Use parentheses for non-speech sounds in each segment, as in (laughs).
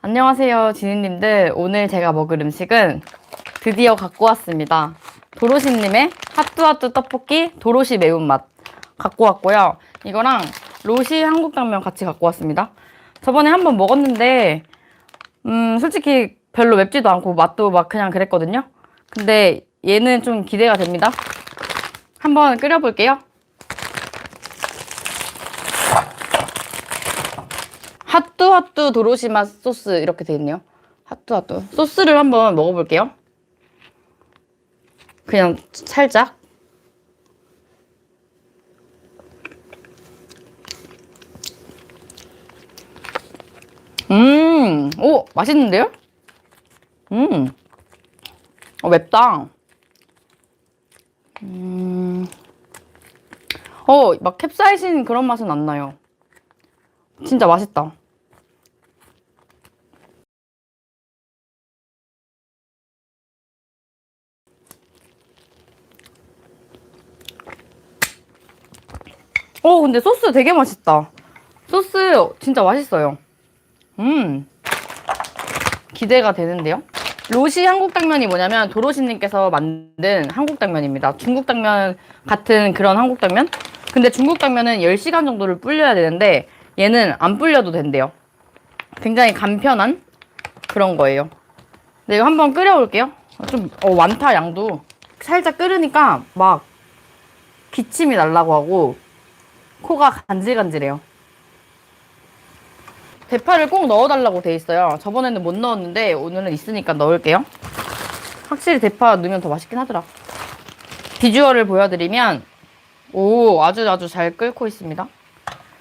안녕하세요, 지니님들. 오늘 제가 먹을 음식은 드디어 갖고 왔습니다. 도로시님의 핫뚜핫뚜 떡볶이 도로시 매운맛 갖고 왔고요. 이거랑 로시 한국당면 같이 갖고 왔습니다. 저번에 한번 먹었는데, 음, 솔직히 별로 맵지도 않고 맛도 막 그냥 그랬거든요. 근데 얘는 좀 기대가 됩니다. 한번 끓여볼게요. 핫뚜핫뚜 도로시마 소스 이렇게 돼 있네요. 핫뚜핫뚜 소스를 한번 먹어볼게요. 그냥 살짝. 음, 오, 맛있는데요? 음, 어, 맵다. 음, 어, 막 캡사이신 그런 맛은 안 나요. 진짜 맛있다. 어, 근데 소스 되게 맛있다. 소스 진짜 맛있어요. 음. 기대가 되는데요? 로시 한국 당면이 뭐냐면 도로시님께서 만든 한국 당면입니다. 중국 당면 같은 그런 한국 당면? 근데 중국 당면은 10시간 정도를 불려야 되는데 얘는 안 불려도 된대요. 굉장히 간편한 그런 거예요. 네, 이거 한번 끓여볼게요. 좀 어, 많다 양도. 살짝 끓으니까 막 기침이 날라고 하고 코가 간질간질해요. 대파를 꼭 넣어달라고 돼 있어요. 저번에는 못 넣었는데 오늘은 있으니까 넣을게요. 확실히 대파 넣으면 더 맛있긴 하더라. 비주얼을 보여드리면 오 아주 아주 잘 끓고 있습니다.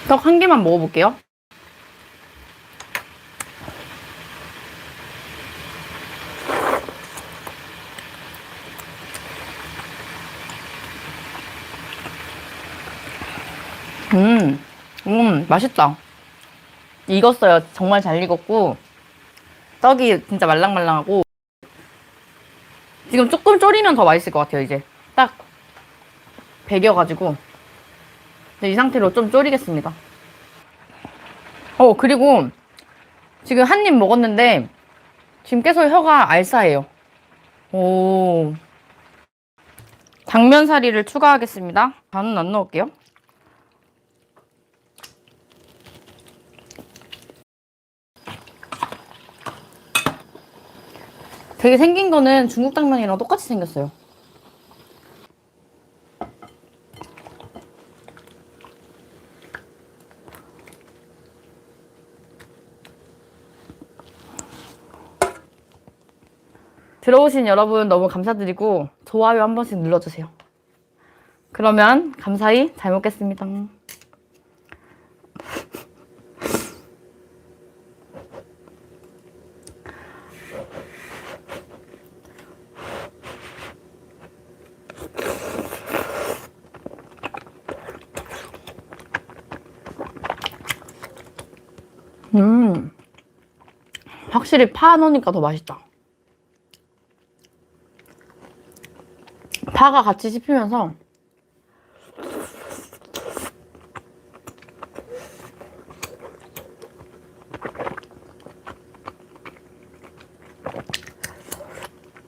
떡 한 개만 먹어볼게요. 음, 음, 맛있다. 익었어요. 정말 잘 익었고, 떡이 진짜 말랑말랑하고, 지금 조금 졸이면 더 맛있을 것 같아요, 이제. 딱, 배겨가지고. 네, 이 상태로 좀 졸이겠습니다. 어, 그리고, 지금 한 입 먹었는데, 지금 계속 혀가 알싸해요. 오. 당면사리를 추가하겠습니다. 반은 안 넣을게요. 되게 생긴 거는 중국 당면이랑 똑같이 생겼어요. 들어오신 여러분 너무 감사드리고 좋아요 한 번씩 눌러주세요. 그러면 감사히 잘 먹겠습니다. 음, 확실히 파 넣으니까 더 맛있다. 파가 같이 씹히면서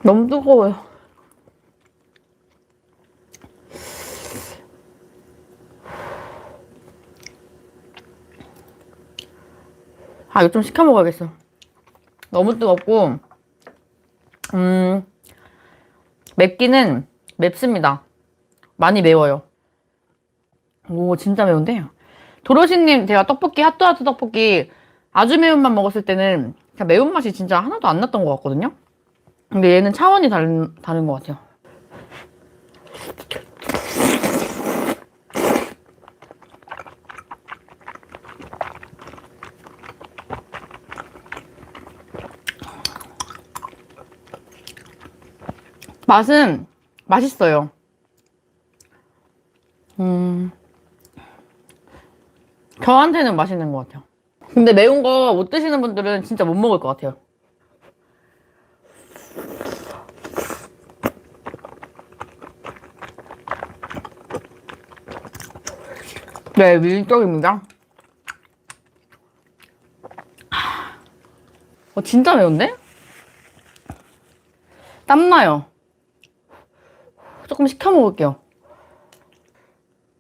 너무 뜨거워요. 아, 이거 좀 시켜 먹어야겠어. 너무 뜨겁고, 음, 맵기는 맵습니다. 많이 매워요. 오, 진짜 매운데? 도로시님, 제가 떡볶이, 핫도그핫 떡볶이 아주 매운맛 먹었을 때는 매운맛이 진짜 하나도 안 났던 것 같거든요? 근데 얘는 차원이 다른, 다른 것 같아요. 맛은 맛있어요. 음, 저한테는 맛있는 것 같아요. 근데 매운 거 못 드시는 분들은 진짜 못 먹을 것 같아요. 네, 밀떡입니다. 어, 진짜 매운데? 땀나요. 조금 시켜 먹을게요.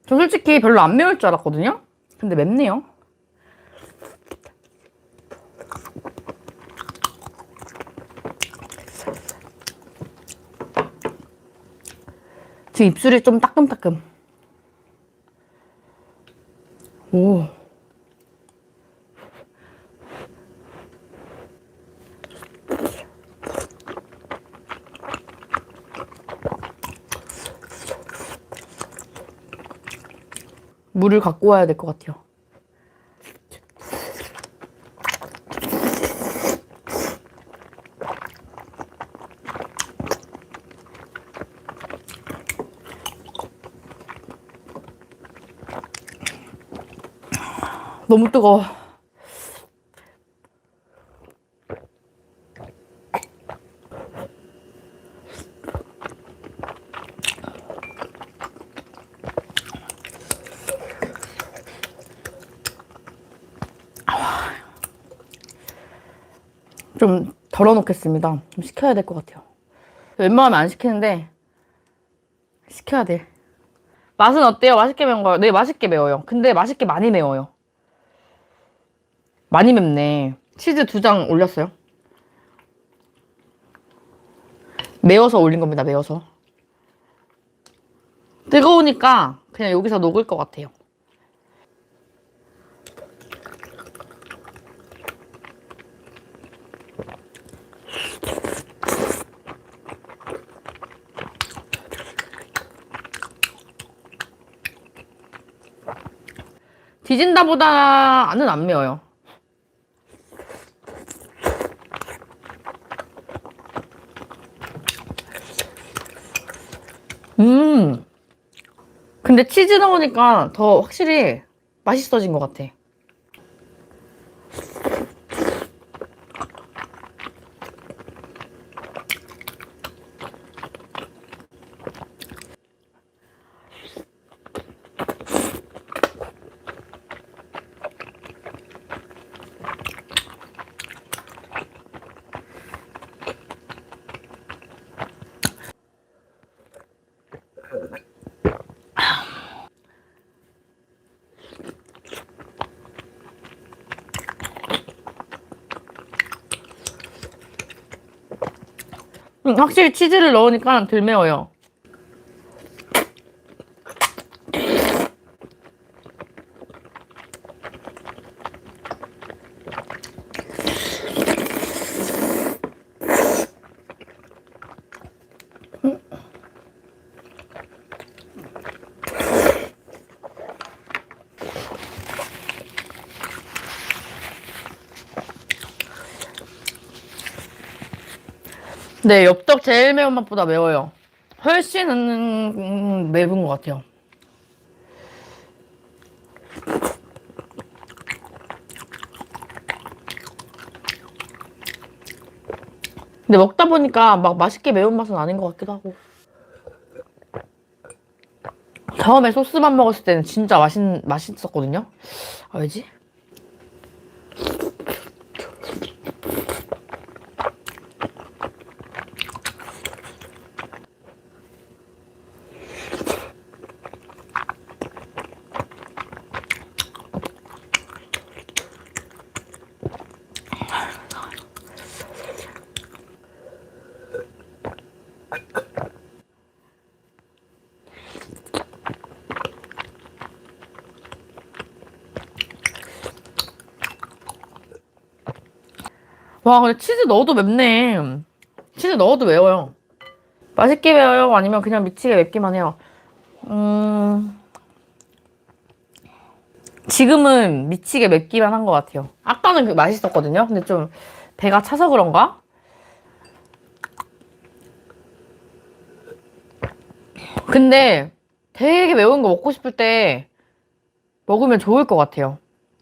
저 솔직히 별로 안 매울 줄 알았거든요? 근데 맵네요. 지금 입술이 좀 따끔따끔. 오. 물을 갖고 와야 될 것 같아요. 너무 뜨거워. 좀 덜어놓겠습니다. 좀 식혀야 될 것 같아요. 웬만하면 안 시키는데 시켜야 돼. 맛은 어때요? 맛있게 매운 거요? 네, 맛있게 매워요. 근데 맛있게 많이 매워요. 많이 맵네. 치즈 두 장 올렸어요. 매워서 올린 겁니다. 매워서. 뜨거우니까 그냥 여기서 녹을 것 같아요. 디진다보다는 안 매워요. 음. 근데 치즈 넣으니까 더 확실히 맛있어진 것 같아. 음, 확실히 치즈를 넣으니까 덜 매워요. 네, 엽떡 제일 매운 맛보다 매워요. 훨씬 음, 매운 것 같아요. 근데 먹다 보니까 막 맛있게 매운 맛은 아닌 것 같기도 하고. 처음에 소스만 먹었을 때는 진짜 맛있, 맛있었거든요. 아, 왜지? 와, 근데 치즈 넣어도 맵네. 치즈 넣어도 매워요. 맛있게 매워요? 아니면 그냥 미치게 맵기만 해요? 음. 지금은 미치게 맵기만 한 것 같아요. 아까는 그 맛있었거든요. 근데 좀 배가 차서 그런가? 근데 되게 매운 거 먹고 싶을 때 먹으면 좋을 것 같아요.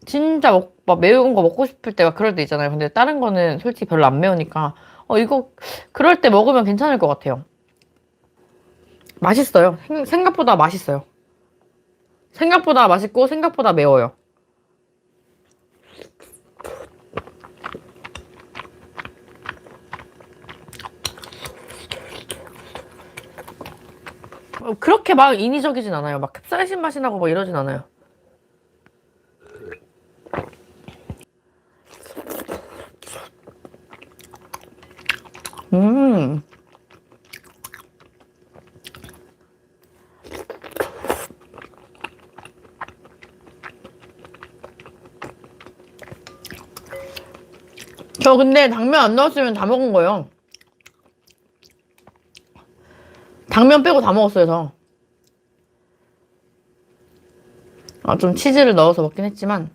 진짜 먹, 막 매운 거 먹고 싶을 때가 그럴 때 있잖아요. 근데 다른 거는 솔직히 별로 안 매우니까 어 이거 그럴 때 먹으면 괜찮을 것 같아요. 맛있어요. 생, 생각보다 맛있어요. 생각보다 맛있고 생각보다 매워요. 어, 그렇게 막 인위적이진 않아요. 막 캡사이신 맛이 나고 막 이러진 않아요. 저 근데 당면 안 넣었으면 다 먹은 거예요. 당면 빼고 다 먹었어요, 저. 아, 좀 치즈를 넣어서 먹긴 했지만.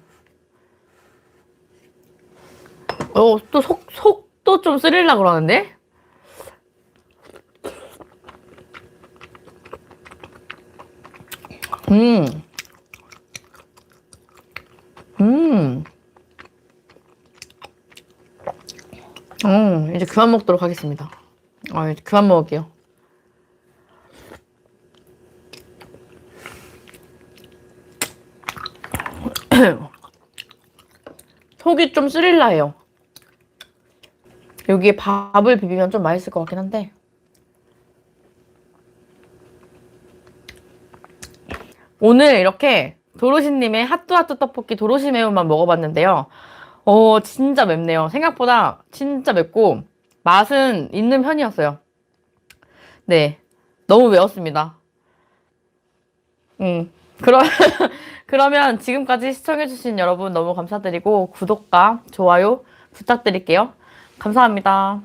어, 또 속, 속도 좀 쓰릴라 그러는데? 음. 음. 음, 이제 그만 먹도록 하겠습니다. 아, 이제 그만 먹을게요. (clears throat) 속이 좀 스릴라해요. 여기에 밥을 비비면 좀 맛있을 것 같긴 한데. 오늘 이렇게 도로시님의 핫뚜핫뚜 떡볶이 도로시 매운맛 먹어봤는데요. 어, 진짜 맵네요. 생각보다 진짜 맵고 맛은 있는 편이었어요. 네. 너무 매웠습니다. 음. 그러, (laughs) 그러면 지금까지 시청해주신 여러분 너무 감사드리고 구독과 좋아요 부탁드릴게요. 감사합니다.